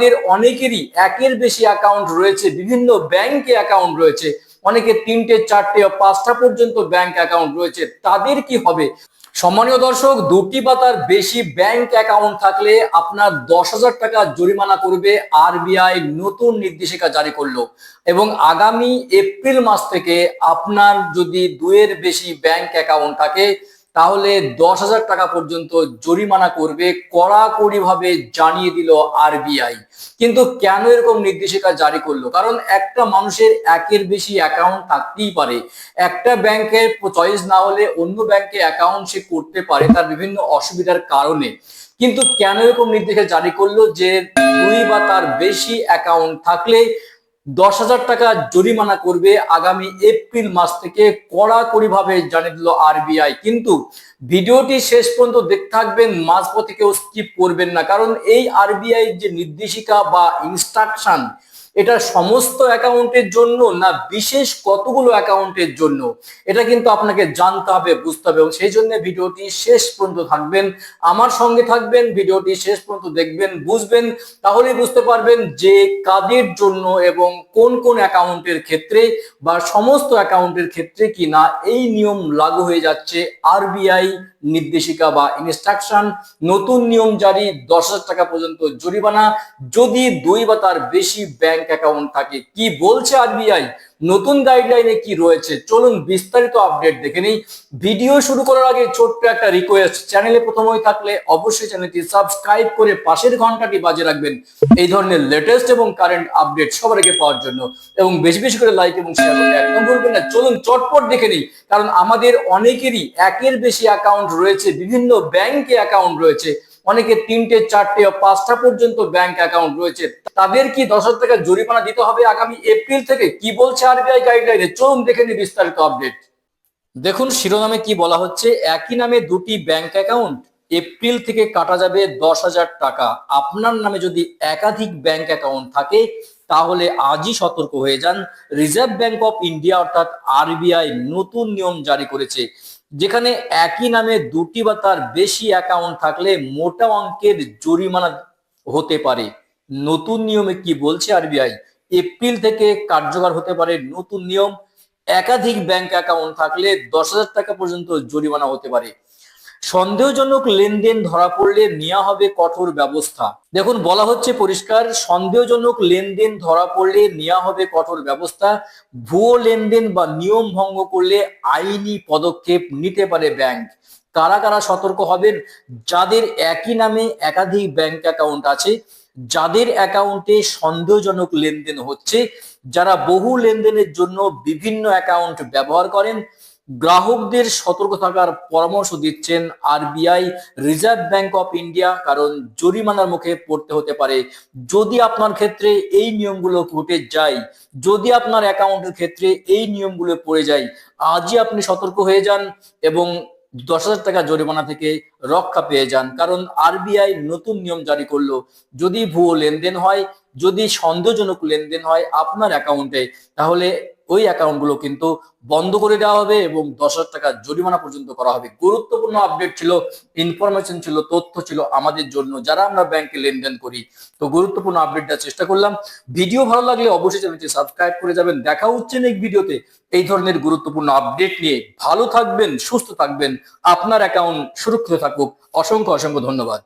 আমাদের অনেকেরই একের বেশি অ্যাকাউন্ট রয়েছে, বিভিন্ন ব্যাংকে অ্যাকাউন্ট রয়েছে। অনেকে তিনটে, চারটে পাঁচটা পর্যন্ত ব্যাংক অ্যাকাউন্ট রয়েছে। তাদের কি হবে? সম্মানীয় দর্শক, দুটি বা তার বেশি ব্যাংক অ্যাকাউন্ট থাকলে আপনার দশ হাজার টাকা জরিমানা করবে আরবিআই নতুন নির্দেশিকা জারি করল। এবং আগামী এপ্রিল মাস থেকে আপনার যদি দুয়ের বেশি ব্যাংক অ্যাকাউন্ট থাকে তাহলে দশ হাজার টাকা পর্যন্ত জরিমানা করবে কড়াকড়ি ভাবে জানিয়ে দিল আরবিআই কিন্তু কেন এরকম নির্দেশিকা জারি করল? কারণ একটা মানুষের একের বেশি অ্যাকাউন্ট থাকতেই পারে। একটা ব্যাংকের চয়েস না হলে অন্য ব্যাংকে অ্যাকাউন্ট সে করতে পারে তার বিভিন্ন অসুবিধার কারণে। কিন্তু কেন এরকম নির্দেশিকা জারি করল যে দুই বা তার বেশি অ্যাকাউন্ট থাকলে দশ হাজার টাকা জরিমানা করবে আগামী এপ্রিল মাস থেকে কড়াকড়ি ভাবে জানিয়ে দিল আরবিআই। কিন্তু ভিডিওটি শেষ পর্যন্ত দেখতে থাকবেন, মাঝপথে কেউ স্কিপ করবেন না। কারণ এই আরবিআই যে নির্দেশিকা বা ইনস্ট্রাকশন এটা সমস্ত অ্যাকাউন্টের জন্য না, বিশেষ কতগুলো অ্যাকাউন্টের জন্য? এটা কিন্তু আপনাকে জানতে হবে, বুঝতে হবে এবং সেই জন্য ভিডিওটি শেষ পর্যন্ত থাকবেন। আমার সঙ্গে থাকবেন, ভিডিওটি শেষ পর্যন্ত দেখবেন, বুঝবেন, তাহলেই বুঝতে পারবেন যে কাদের জন্য এবং কোন কোন অ্যাকাউন্টের ক্ষেত্রে বা সমস্ত অ্যাকাউন্টের ক্ষেত্রে কি না এই নিয়ম লাগু হয়ে যাচ্ছে আরবিআই নির্দেশিকা বা ইনস্ট্রাকশন নতুন নিয়ম জারি, দশ টাকা পর্যন্ত জরিমানা। যদি দুই বা তার বেশি ব্যাংক অ্যাকাউন্ট থাকে, কি বলছে আরবিআই নতুন গাইডলাইনে কি রয়েছে, চলুন বিস্তারিত আপডেট দেখে নিই। ভিডিও শুরু করার আগে ছোট্ট একটা রিকোয়েস্ট চ্যানেলে প্রথম হয়ে থাকলে অবশ্যই চ্যানেলটি সাবস্ক্রাইব করে পাশের ঘন্টাটি বাজে রাখবেন। এই ধরনের লেটেস্ট এবং কারেন্ট আপডেট সবার আগে পাওয়ার জন্য। এবং বেশি বেশি করে লাইক এবং শেয়ার করতে একদম ভুলবেন না। চলুন চটপট দেখে নিই, কারণ আমাদের অনেকেরই একের বেশি অ্যাকাউন্ট রয়েছে, বিভিন্ন ব্যাংকে অ্যাকাউন্ট রয়েছে। অনেকে তিনটে, চারটে পাঁচটা পর্যন্ত ব্যাংক অ্যাকাউন্ট রয়েছে। তাদের কি দশ হাজার টাকা জরিমানা দিতে হবে আগামী এপ্রিল থেকে? কি বলছে আরবিআই গাইডলাইনে চলুন দেখে নিই বিস্তারিত আপডেট দেখুন, শিরোনামে কি বলা হচ্ছে? একই নামে দুটি ব্যাংক অ্যাকাউন্ট এপ্রিল থেকে কাটা যাবে দশ হাজার টাকা। আপনার নামে যদি একাধিক ব্যাংক অ্যাকাউন্ট থাকে, তাহলে আজই সতর্ক হয়ে যান। রিজার্ভ ব্যাংক অফ ইন্ডিয়া অর্থাৎ আরবিআই নতুন নিয়ম জারি করেছে। যেখানে একই নামে দুটি বা তার বেশি অ্যাকাউন্ট থাকলে মোটা অঙ্কের জরিমানা হতে পারে। নতুন নিয়মে কি বলছে আরবিআই? এপ্রিল থেকে কার্যকর হতে পারে নতুন নিয়ম। একাধিক ব্যাংক অ্যাকাউন্ট থাকলে দশ হাজার টাকা পর্যন্ত জরিমানা হতে পারে। সন্দেহজনক লেনদেন ধরা পড়লে নেওয়া হবে কঠোর ব্যবস্থা। দেখুন, বলা হচ্ছে পরিষ্কার, সন্দেহজনক লেনদেন ধরা পড়লে নেওয়া হবে কঠোর ব্যবস্থা। ভুয়ো লেনদেন বা নিয়ম ভঙ্গ করলে আইনি পদক্ষেপ নিতে পারে ব্যাংক। কারা কারা সতর্ক হবেন? যাদের একই নামে একাধিক ব্যাংক অ্যাকাউন্ট আছে, যাদের অ্যাকাউন্টে সন্দেহজনক লেনদেন হচ্ছে, যারা বহু লেনদেনের জন্য বিভিন্ন অ্যাকাউন্ট ব্যবহার করেন গ্রাহকদের সতর্ক থাকার পরামর্শ দিচ্ছেন RBI Reserve Bank of India, কারণ জরিমানার মুখে পড়তে হতে পারে। যদি আপনার ক্ষেত্রে এই নিয়মগুলো ঘটে যায়, যদি আপনার অ্যাকাউন্টের ক্ষেত্রে এই নিয়মগুলো পড়ে যায়, আজই আপনি সতর্ক হয়ে যান এবং দশ হাজার টাকা জরিমানা থেকে রক্ষা পেয়ে যান। কারণ আরবিআই নতুন নিয়ম জারি করল। যদি ভুয়ো লেনদেন হয়, যদি সন্দেহজনক লেনদেন হয় আপনার অ্যাকাউন্টে, তাহলে ওই অ্যাকাউন্টগুলো কিন্তু বন্ধ করে দেওয়া হবে এবং দশ হাজার টাকা জরিমানা পর্যন্ত করা হবে। গুরুত্বপূর্ণ আপডেট ছিল ইনফরমেশন ছিল, তথ্য ছিল আমাদের জন্য, যারা আমরা ব্যাংকে লেনদেন করি। তো গুরুত্বপূর্ণ আপডেট দেওয়ার চেষ্টা করলাম। ভিডিও ভালো লাগলে অবশ্যই চ্যানেলটি সাবস্ক্রাইব করে যাবেন। দেখা হচ্ছে নেক্সট ভিডিওতে এই ধরনের গুরুত্বপূর্ণ আপডেট নিয়ে ভালো থাকবেন, সুস্থ থাকবেন। আপনার অ্যাকাউন্ট সুরক্ষিত থাকুক। অসংখ্য অসংখ্য ধন্যবাদ।